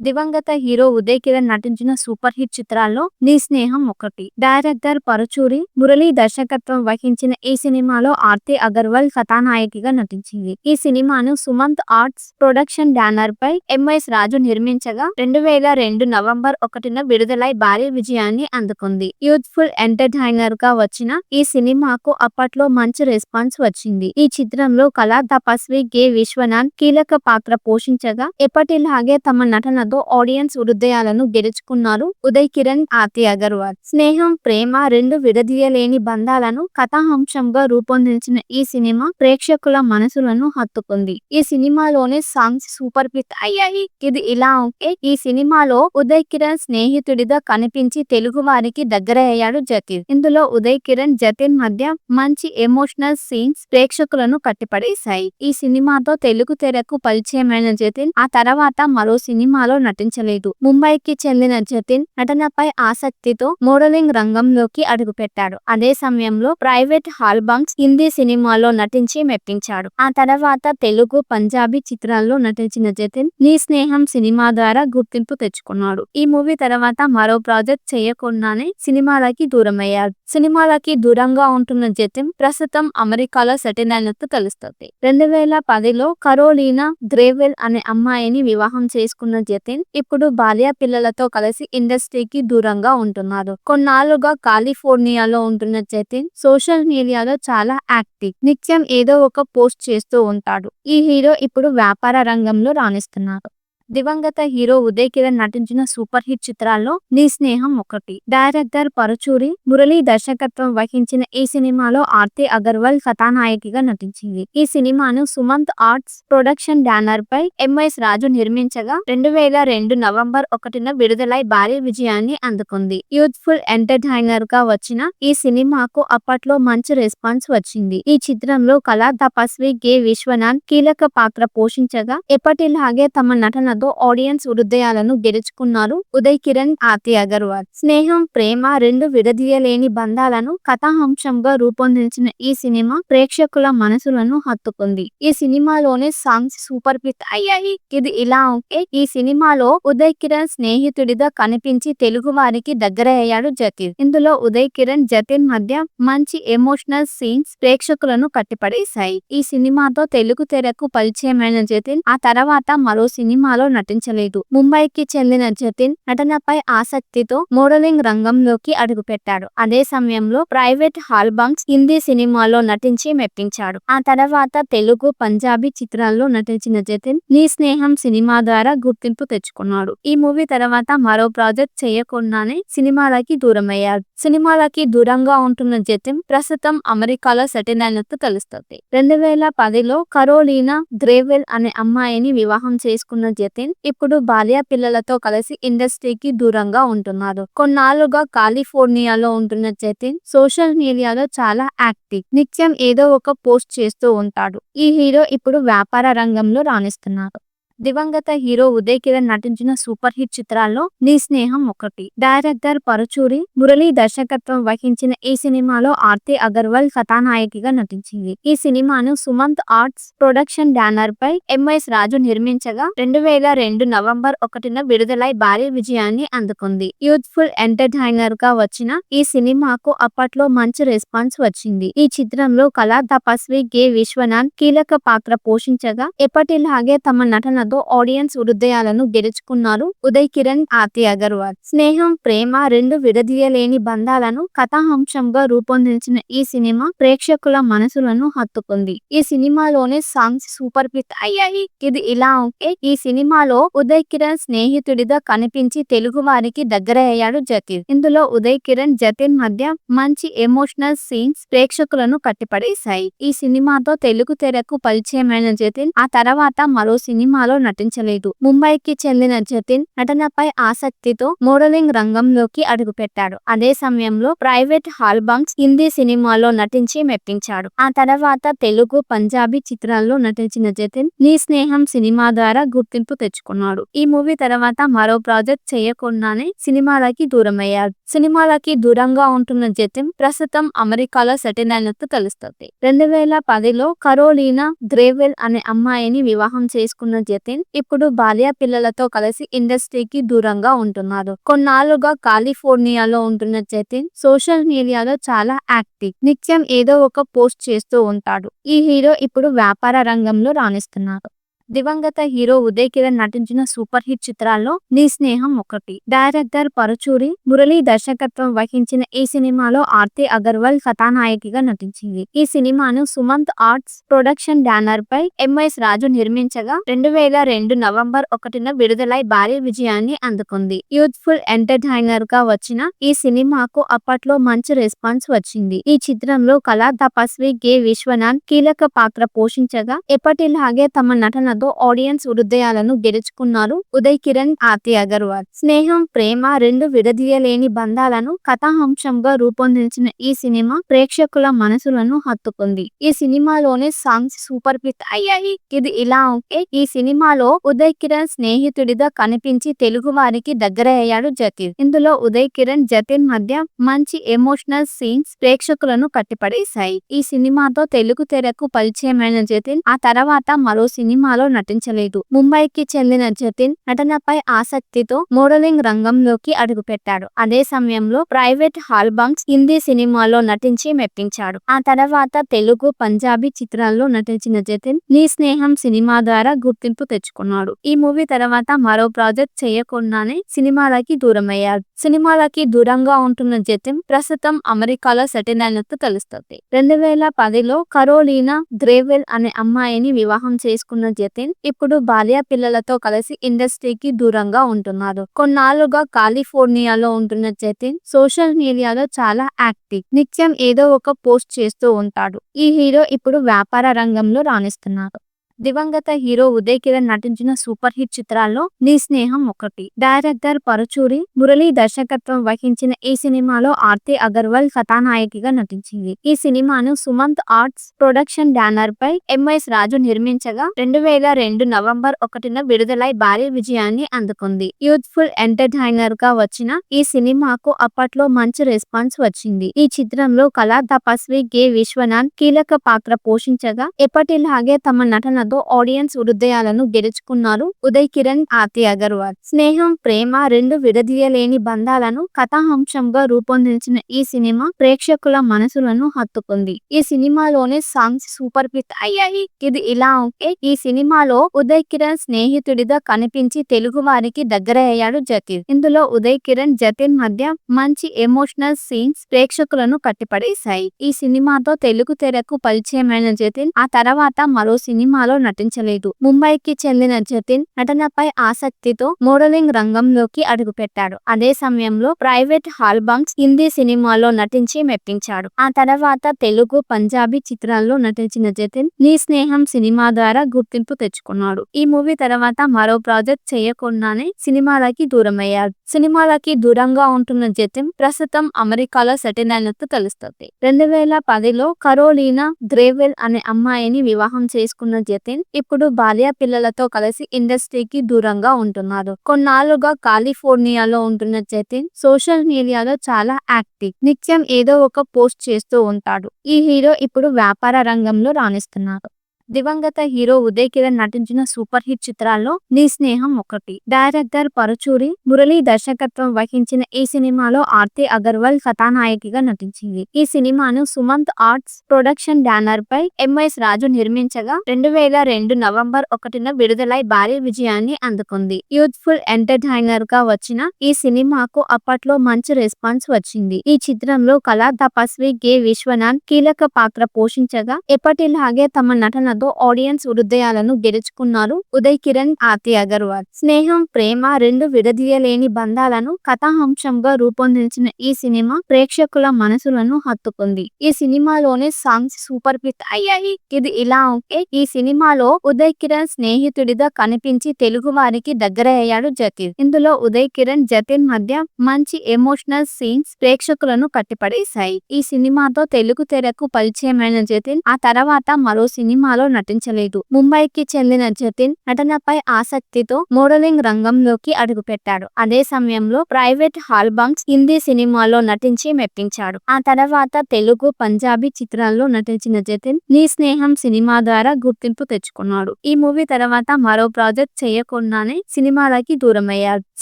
దివంగత హీరో ఉదయ్ కిరణ్ నటించిన super hit చిత్రాల్లో నీ స్నేహం ఒకటి. డైరెక్టర్ పరుచూరి మురళీ దర్శకత్వం వహించిన ఈ సినిమాలో ఆర్తి అగర్వాల్ కథానాయకిగా నటించింది. ఈ సినిమాను సుమంత్ ఆర్ట్స్ ప్రొడక్షన్ బ్యానర్ పై ఎంఎస్ రాజు నిర్మించగా రెండు వేల రెండు నవంబర్ ఒకటిన విడుదలై భారీ విజయాన్ని అందుకుంది. యూత్ఫుల్ ఎంటర్టైనర్గా వచ్చిన ఈ సినిమాకు అప్పట్లో మంచి రెస్పాన్స్ వచ్చింది. ఈ చిత్రంలో కళా తపస్వి కె విశ్వనాథ్ కీలక పాత్ర పోషించగా ఎప్పటిలాగే తమ నటన నటనతో ఆడియన్స్ హృదయాలను గెలుచుకున్నారు. ఉదయ్ కిరణ్ ఆర్తి అగర్వాల్. స్నేహం ప్రేమ రెండు విడదీయలేని బంధాలను కథాంశంగా రూపొందించిన ఈ సినిమా ప్రేక్షకుల మనసులను హత్తుకుంది. ఈ సినిమాలోని సాంగ్స్ సూపర్ హిట్ అయ్యాయి. ఇది ఇలా ఉంటే ఈ సినిమాలో ఉదయ్ కిరణ్ స్నేహితుడిగా కనిపించి తెలుగు వారికి దగ్గర అయ్యాడు జతిన్ ఇందులో ఉదయ్ కిరణ్ జతిన్ మధ్య మంచి ఎమోషనల్ సీన్స్ ప్రేక్షకులను కట్టిపడేశాయి. ఈ సినిమాతో తెలుగు తెరకు పరిచయమైన జతిన్ ఆ తర్వాత మరో సినిమాలో నటించలేదు. ముంబైకి చెందిన జతిన్ నటనపై ఆసక్తితో మోడలింగ్ రంగంలోకి అడుగుపెట్టాడు. అదే సమయంలో ప్రైవేట్ హాల్ బంక్స్ హిందీ సినిమాలో నటించి మెప్పించాడు. ఆ తర్వాత తెలుగు పంజాబీ చిత్రాల్లో నటించిన జతిన్ నీ స్నేహం సినిమా ద్వారా గుర్తింపు తెచ్చుకున్నాడు. ఈ మూవీ తర్వాత మరో ప్రాజెక్ట్ చేయకుండానే సినిమాలకి దూరమయ్యాడు. సినిమాలకి దూరంగా ఉంటున్న జతిన్ ప్రస్తుతం అమెరికాలో సెటిల్ అయినట్టు తెలుస్తుంది. రెండు వేల పదిలో కరోలీనా గ్రేవెల్ అనే అమ్మాయిని వివాహం చేసుకున్న జతిన్ ఇప్పుడు భార్య పిల్లలతో కలిసి ఇండస్ట్రీకి దూరంగా ఉంటున్నారు. కొన్నాళ్ళుగా కాలిఫోర్నియాలో ఉంటున్న జతిన్ సోషల్ మీడియాలో చాలా యాక్టివ్. నిత్యం ఏదో ఒక పోస్ట్ చేస్తూ ఉంటాడు. ఈ హీరో ఇప్పుడు వ్యాపార రంగంలో రాణిస్తున్నారు దివంగత హీరో ఉదయ్ కిరణ్ నటించిన సూపర్ హిట్ చిత్రాల్లో నీ స్నేహం ఒకటి. డైరెక్టర్ పరుచూరి మురళీ దర్శకత్వం వహించిన ఈ సినిమాలో ఆర్తి అగర్వాల్ కథానాయకిగా నటించింది. ఈ సినిమాను సుమంత్ ఆర్ట్స్ ప్రొడక్షన్ బ్యానర్ పై ఎంఎస్ రాజు నిర్మించగా రెండు వేల రెండు నవంబర్ ఒకటిన విడుదలై భారీ విజయాన్ని అందుకుంది. యూత్ఫుల్ ఎంటర్టైనర్గా వచ్చిన ఈ సినిమాకు అప్పట్లో మంచి రెస్పాన్స్ వచ్చింది. ఈ చిత్రంలో కళా తపస్వి కె విశ్వనాథ్ కీలక పాత్ర పోషించగా ఎప్పటిలాగే తమ నటన నటనతో ఆడియన్స్ హృదయాలను గెలుచుకున్నారు. ఉదయ్ కిరణ్ ఆర్తి అగర్వాల్. స్నేహం ప్రేమ రెండు విడదీయలేని బంధాలను కథాంశంగా రూపొందించిన ఈ సినిమా ప్రేక్షకుల మనసులను హత్తుకుంది. ఈ సినిమాలోని సాంగ్స్ సూపర్ హిట్ అయ్యాయి. ఇది ఇలా ఉంటే ఈ సినిమాలో ఉదయ్ కిరణ్ స్నేహితుడిగా కనిపించి తెలుగు వారికి దగ్గర అయ్యాడు జతిన్. ఇందులో ఉదయ్ కిరణ్ జతిన్ మధ్య మంచి ఎమోషనల్ సీన్స్ ప్రేక్షకులను కట్టిపడేశాయి. ఈ సినిమాతో తెలుగు తెరకు పరిచయమైన జతిన్ ఆ తర్వాత మరో సినిమాలో నటించలేదు. ముంబైకి చెందిన జతిన్ నటనపై ఆసక్తితో మోడలింగ్ రంగంలోకి అడుగుపెట్టాడు. అదే సమయంలో ప్రైవేట్ హాల్ బంక్స్ హిందీ సినిమాలో నటించి మెప్పించాడు. ఆ తర్వాత తెలుగు పంజాబీ చిత్రాల్లో నటించిన జతిన్ నీ స్నేహం సినిమా ద్వారా గుర్తింపు తెచ్చుకున్నాడు. ఈ మూవీ తర్వాత మరో ప్రాజెక్ట్ చేయకుండానే సినిమాలకి దూరమయ్యాడు. సినిమాలకి దూరంగా ఉంటున్న జతిన్ ప్రస్తుతం అమెరికాలో సెటిల్ అయినట్టు తెలుస్తుంది. రెండు వేల పదిలో కరోలీనా గ్రేవెల్ అనే అమ్మాయిని వివాహం చేసుకున్న జతిన్ ఇప్పుడు భార్య పిల్లలతో కలిసి ఇండస్ట్రీకి దూరంగా ఉంటున్నారు కొన్నాళ్ళుగా కాలిఫోర్నియాలో ఉంటున్న జతిన్ సోషల్ మీడియాలో చాలా యాక్టివ్. నిత్యం ఏదో ఒక పోస్ట్ చేస్తూ ఉంటాడు. ఈ హీరో ఇప్పుడు వ్యాపార రంగంలో రాణిస్తున్నారు దివంగత హీరో ఉదయ్ కిరణ్ నటించిన సూపర్ హిట్ చిత్రాల్లో నీ స్నేహం ఒకటి. డైరెక్టర్ పరుచూరి మురళీ దర్శకత్వం వహించిన ఈ సినిమాలో ఆర్తి అగర్వాల్ కథానాయకిగా నటించింది. ఈ సినిమాను సుమంత్ ఆర్ట్స్ ప్రొడక్షన్ బ్యానర్ పై ఎంఎస్ రాజు నిర్మించగా రెండు వేల రెండు నవంబర్ ఒకటిన విడుదలై భారీ విజయాన్ని అందుకుంది. యూత్ఫుల్ ఎంటర్టైనర్గా వచ్చిన ఈ సినిమాకు అప్పట్లో మంచి రెస్పాన్స్ వచ్చింది. ఈ చిత్రంలో కళా తపస్వి కె విశ్వనాథ్ కీలక పాత్ర పోషించగా ఎప్పటిలాగే తమ నటన నటనతో ఆడియన్స్ హృదయాలను గెలుచుకున్నారు. ఉదయ్ కిరణ్ ఆర్తి అగర్వాల్. స్నేహం ప్రేమ రెండు విడదీయలేని బంధాలను కథాంశంగా రూపొందించిన ఈ సినిమా ప్రేక్షకుల మనసులను హత్తుకుంది. ఈ సినిమాలోని సాంగ్స్ సూపర్ హిట్ అయ్యాయి. ఇది ఇలా ఉంటే ఈ సినిమాలో ఉదయ్ కిరణ్ స్నేహితుడిగా కనిపించి తెలుగు వారికి దగ్గర అయ్యాడు జతిన్ ఇందులో ఉదయ్ కిరణ్ జతిన్ మధ్య మంచి ఎమోషనల్ సీన్స్ ప్రేక్షకులను కట్టిపడేశాయి. ఈ సినిమాతో తెలుగు తెరకు పరిచయమైన జతిన్ ఆ తర్వాత మరో సినిమాలో నటించలేదు. ముంబైకి చెందిన జతిన్ నటనపై ఆసక్తితో మోడలింగ్ రంగంలోకి అడుగుపెట్టాడు. అదే సమయంలో ప్రైవేట్ హాల్ బంక్స్ హిందీ సినిమాలో నటించి మెప్పించాడు. ఆ తర్వాత తెలుగు పంజాబీ చిత్రాల్లో నటించిన జతిన్ నీ స్నేహం సినిమా ద్వారా గుర్తింపు తెచ్చుకున్నాడు. ఈ మూవీ తర్వాత మరో ప్రాజెక్ట్ చేయకుండానే సినిమాలకి దూరమయ్యాడు. సినిమాలకి దూరంగా ఉంటున్న జతిన్ ప్రస్తుతం అమెరికాలో సెటిల్ అయినట్టు తెలుస్తుంది. రెండు వేల పదిలో కరోలీనా గ్రేవెల్ అనే అమ్మాయిని వివాహం చేసుకున్న జతిన్ ఇప్పుడు భార్య పిల్లలతో కలిసి ఇండస్ట్రీకి దూరంగా ఉంటున్నారు కొన్నాళ్ళుగా కాలిఫోర్నియాలో ఉంటున్న జతిన్ సోషల్ మీడియాలో చాలా యాక్టివ్. నిత్యం ఏదో ఒక పోస్ట్ చేస్తూ ఉంటాడు. ఈ హీరో ఇప్పుడు వ్యాపార రంగంలో రాణిస్తున్నారు దివంగత హీరో ఉదయ్ కిరణ్ నటించిన సూపర్ హిట్ చిత్రాల్లో నీ స్నేహం ఒకటి. డైరెక్టర్ పరుచూరి మురళీ దర్శకత్వం వహించిన ఈ సినిమాలో ఆర్తి అగర్వాల్ కథానాయకిగా నటించింది. ఈ సినిమాను సుమంత్ ఆర్ట్స్ ప్రొడక్షన్ బ్యానర్ పై ఎంఎస్ రాజు నిర్మించగా రెండు వేల రెండు నవంబర్ ఒకటిన విడుదలై భారీ విజయాన్ని అందుకుంది. యూత్ఫుల్ ఎంటర్టైనర్గా వచ్చిన ఈ సినిమాకు అప్పట్లో మంచి రెస్పాన్స్ వచ్చింది. ఈ చిత్రంలో కళా తపస్వి కె విశ్వనాథ్ కీలక పాత్ర పోషించగా ఎప్పటిలాగే తమ నటన నటనతో ఆడియన్స్ హృదయాలను గెలుచుకున్నారు. ఉదయ్ కిరణ్ ఆర్తి అగర్వాల్. స్నేహం ప్రేమ రెండు విడదీయలేని బంధాలను కథాంశంగా రూపొందించిన ఈ సినిమా ప్రేక్షకుల మనసులను హత్తుకుంది. ఈ సినిమాలోని సాంగ్స్ సూపర్ హిట్ అయ్యాయి. ఇది ఇలా ఉంటే ఈ సినిమాలో ఉదయ్ కిరణ్ స్నేహితుడిగా కనిపించి తెలుగు వారికి దగ్గర అయ్యాడు జతిన్ ఇందులో ఉదయ్ కిరణ్ జతిన్ మధ్య మంచి ఎమోషనల్ సీన్స్ ప్రేక్షకులను కట్టిపడేశాయి. ఈ సినిమాతో తెలుగు తెరకు పరిచయమైన జతిన్ ఆ తర్వాత మరో సినిమాలో నటించలేదు. ముంబైకి చెందిన జతిన్ నటనపై ఆసక్తితో మోడలింగ్ రంగంలోకి అడుగుపెట్టాడు. అదే సమయంలో ప్రైవేట్ హాల్ బంక్స్ హిందీ సినిమాలో నటించి మెప్పించాడు. ఆ తర్వాత తెలుగు పంజాబీ చిత్రాల్లో నటించిన జతిన్ నీ స్నేహం సినిమా ద్వారా గుర్తింపు తెచ్చుకున్నాడు. ఈ మూవీ తర్వాత మరో ప్రాజెక్ట్ చేయకుండానే సినిమాలకి దూరమయ్యాడు. సినిమాలకి దూరంగా ఉంటున్న జతిన్ ప్రస్తుతం అమెరికాలో సెటిల్ అయినట్టు తెలుస్తుంది. రెండు వేల పదిలో కరోలినా గ్రేవెల్ అనే అమ్మాయిని వివాహం చేసుకున్న జతిన్ ఇప్పుడు భార్య పిల్లలతో కలిసి ఇండస్ట్రీకి దూరంగా ఉంటున్నారు. కొన్నాళ్ళుగా కాలిఫోర్నియాలో ఉంటున్న జతిన్ సోషల్ మీడియాలో చాలా యాక్టివ్. నిత్యం ఏదో ఒక పోస్ట్ చేస్తూ ఉంటాడు. ఈ హీరో ఇప్పుడు వ్యాపార రంగంలో రాణిస్తున్నారు. దివంగత హీరో ఉదయ్ కిరణ్ నటించిన సూపర్ హిట్ చిత్రాల్లో నీ స్నేహం ఒకటి. డైరెక్టర్ పరుచూరి మురళీ దర్శకత్వం వహించిన ఈ సినిమాలో ఆర్తి అగర్వాల్ కథానాయకిగా నటించింది. ఈ సినిమాను సుమంత్ ఆర్ట్స్ ప్రొడక్షన్ బ్యానర్ పై ఎంఎస్ రాజు నిర్మించగా రెండు వేల రెండు నవంబర్ ఒకటిన విడుదలై భారీ విజయాన్ని అందుకుంది. యూత్ఫుల్ ఎంటర్టైనర్గా వచ్చిన ఈ సినిమాకు అప్పట్లో మంచి రెస్పాన్స్ వచ్చింది. ఈ చిత్రంలో కళా తపస్వి కె విశ్వనాథ్ కీలక పాత్ర పోషించగా ఎప్పటిలాగే తమ నటన నటనతో ఆడియన్స్ హృదయాలను గెలుచుకున్నారు. ఉదయ్ కిరణ్ ఆర్తి అగర్వాల్. స్నేహం ప్రేమ రెండు విడదీయలేని బంధాలను కథాంశంగా రూపొందించిన ఈ సినిమా ప్రేక్షకుల మనసులను హత్తుకుంది. ఈ సినిమాలోని సాంగ్స్ సూపర్ హిట్ అయ్యాయి. ఇది ఇలా ఉంటే ఈ సినిమాలో ఉదయ్ కిరణ్ స్నేహితుడిగా కనిపించి తెలుగు వారికి దగ్గర అయ్యాడు జతిన్ ఇందులో ఉదయ్ కిరణ్ జతిన్ మధ్య మంచి ఎమోషనల్ సీన్స్ ప్రేక్షకులను కట్టిపడేశాయి. ఈ సినిమాతో తెలుగు తెరకు పరిచయమైన జతిన్ ఆ తర్వాత మరో సినిమాలో నటించలేదు. ముంబైకి చెందిన జతిన్ నటనపై ఆసక్తితో మోడలింగ్ రంగంలోకి అడుగుపెట్టాడు. అదే సమయంలో ప్రైవేట్ హాల్ బంక్స్ హిందీ సినిమాలో నటించి మెప్పించాడు. ఆ తర్వాత తెలుగు పంజాబీ చిత్రాల్లో నటించిన జతిన్ నీ స్నేహం సినిమా ద్వారా గుర్తింపు తెచ్చుకున్నాడు. ఈ మూవీ తర్వాత మరో ప్రాజెక్ట్ చేయకుండానే సినిమాలకి దూరమయ్యాడు. సినిమాలకి దూరంగా ఉంటున్న జతిన్ ప్రస్తుతం అమెరికాలో సెటిల్ అయినట్టు తెలుస్తుంది. రెండు వేల పదిలో కరోలినా గ్రేవెల్ అనే అమ్మాయిని వివాహం చేసుకున్న జతిన్ ఇప్పుడు భార్య పిల్లలతో కలిసి ఇండస్ట్రీకి దూరంగా ఉంటున్నారు. కొన్నాళ్ళుగా కాలిఫోర్నియాలో ఉంటున్న జతిన్ సోషల్ మీడియాలో చాలా యాక్టివ్. నిత్యం ఏదో ఒక పోస్ట్ చేస్తూ ఉంటాడు. ఈ హీరో ఇప్పుడు వ్యాపార రంగంలో రాణిస్తున్నారు దివంగత హీరో ఉదయ్ కిరణ్ నటించిన సూపర్ హిట్ చిత్రాల్లో నీ స్నేహం ఒకటి. డైరెక్టర్ పరుచూరి మురళీ దర్శకత్వం వహించిన ఈ సినిమాలో ఆర్తి అగర్వాల్ కథానాయకిగా నటించింది. ఈ సినిమాను సుమంత్ ఆర్ట్స్ ప్రొడక్షన్ బ్యానర్ పై ఎంఎస్ రాజు నిర్మించగా రెండు వేల రెండు నవంబర్ ఒకటిన విడుదలై భారీ విజయాన్ని అందుకుంది. యూత్ఫుల్ ఎంటర్టైనర్గా వచ్చిన ఈ సినిమాకు అప్పట్లో మంచి రెస్పాన్స్ వచ్చింది. ఈ చిత్రంలో కళా తపస్వి కె విశ్వనాథ్ కీలక పాత్ర పోషించగా ఎప్పటిలాగే తమ నటన నటనతో ఆడియన్స్ హృదయాలను గెలుచుకున్నారు. ఉదయ్ కిరణ్ ఆర్తి అగర్వాల్. స్నేహం ప్రేమ రెండు విడదీయలేని బంధాలను కథాంశంగా రూపొందించిన ఈ సినిమా ప్రేక్షకుల మనసులను హత్తుకుంది. ఈ సినిమాలోని సాంగ్స్ సూపర్ హిట్ అయ్యాయి. ఇది ఇలా ఉంటే ఈ సినిమాలో ఉదయ్ కిరణ్ స్నేహితుడిగా కనిపించి తెలుగు వారికి దగ్గర అయ్యాడు జతిన్ ఇందులో ఉదయ్ కిరణ్ జతిన్ మధ్య మంచి ఎమోషనల్ సీన్స్ ప్రేక్షకులను కట్టిపడేశాయి ఈ సినిమాతో తెలుగు తెరకు పరిచయమైన జతిన్ ఆ తర్వాత మరో సినిమాలో సినిమాల్లో నటించలేదు. ముంబైకి చెందిన జతిన్ నటనపై ఆసక్తితో మోడలింగ్ రంగంలోకి అడుగుపెట్టాడు. అదే సమయంలో ప్రైవేట్ హాల్బంక్స్ హిందీ సినిమాలో నటించి మెప్పించాడు. ఆ తర్వాత తెలుగు పంజాబీ చిత్రాల్లో నటించిన జతిన్ నీ స్నేహం సినిమా ద్వారా గుర్తింపు తెచ్చుకున్నాడు. ఈ మూవీ తర్వాత మరో ప్రాజెక్ట్ చేయకుండానే సినిమాలకి దూరమయ్యాడు.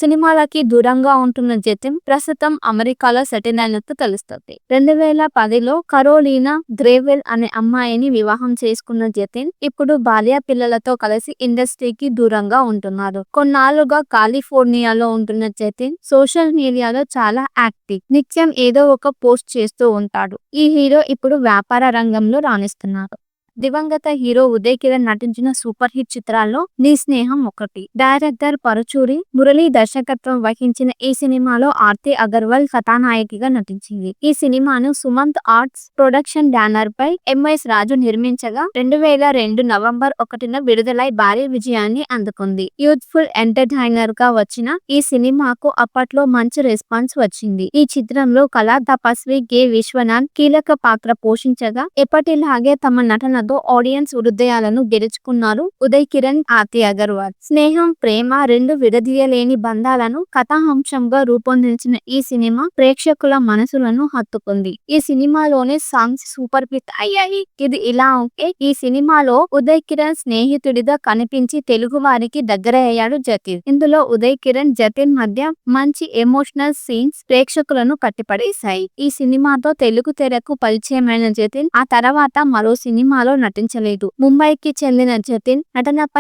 సినిమాలకి దూరంగా ఉంటున్న జతిన్ ప్రస్తుతం అమెరికాలో సెటిల్ అయినట్టు తెలుస్తుంది. రెండు వేల పదిలో కరోలినా గ్రేవెల్ అనే అమ్మాయిని వివాహం చేసుకున్న జతిన్ ఇప్పుడు భార్య పిల్లలతో కలిసి ఇండస్ట్రీకి దూరంగా ఉంటున్నారు. కొన్నాళ్ళుగా కాలిఫోర్నియాలో ఉంటున్న జతిన్ సోషల్ మీడియాలో చాలా యాక్టివ్. నిత్యం ఏదో ఒక పోస్ట్ చేస్తూ ఉంటాడు. ఈ హీరో ఇప్పుడు వ్యాపార రంగంలో రాణిస్తున్నారు దివంగత హీరో ఉదయ్ కిరణ్ నటించిన సూపర్ హిట్ చిత్రాల్లో నీ స్నేహం ఒకటి. డైరెక్టర్ పరుచూరి మురళీ దర్శకత్వం వహించిన ఈ సినిమాలో ఆర్తి అగర్వాల్ కథానాయకిగా నటించింది. ఈ సినిమాను సుమంత్ ఆర్ట్స్ ప్రొడక్షన్ బ్యానర్ పై ఎంఎస్ రాజు నిర్మించగా రెండు వేల రెండు నవంబర్ ఒకటిన విడుదలై భారీ విజయాన్ని అందుకుంది. యూత్ఫుల్ ఎంటర్టైనర్గా వచ్చిన ఈ సినిమాకు అప్పట్లో మంచి రెస్పాన్స్ వచ్చింది. ఈ చిత్రంలో కళా తపస్వి కె విశ్వనాథ్ కీలక పాత్ర పోషించగా ఎప్పటిలాగే తమ నటన నటనతో ఆడియన్స్ హృదయాలను గెలుచుకున్నారు. ఉదయ్ కిరణ్ ఆర్తి అగర్వాల్. స్నేహం ప్రేమ రెండు విడదీయలేని బంధాలను కథాంశంగా రూపొందించిన ఈ సినిమా ప్రేక్షకుల మనసులను హత్తుకుంది. ఈ సినిమాలోని సాంగ్స్ సూపర్ హిట్ అయ్యాయి. ఇది ఇలా ఉంటే ఈ సినిమాలో ఉదయ్ కిరణ్ స్నేహితుడిగా కనిపించి తెలుగు వారికి దగ్గర అయ్యాడు జతిన్. ఇందులో ఉదయ్ కిరణ్ జతిన్ మధ్య మంచి ఎమోషనల్ సీన్స్ ప్రేక్షకులను కట్టిపడేశాయి ఈ సినిమాతో తెలుగు తెరకు పరిచయమైన జతిన్ ఆ తర్వాత మరో సినిమాలో నటించలేదు. ముంబైకి చెందిన జతిన్ నటనపై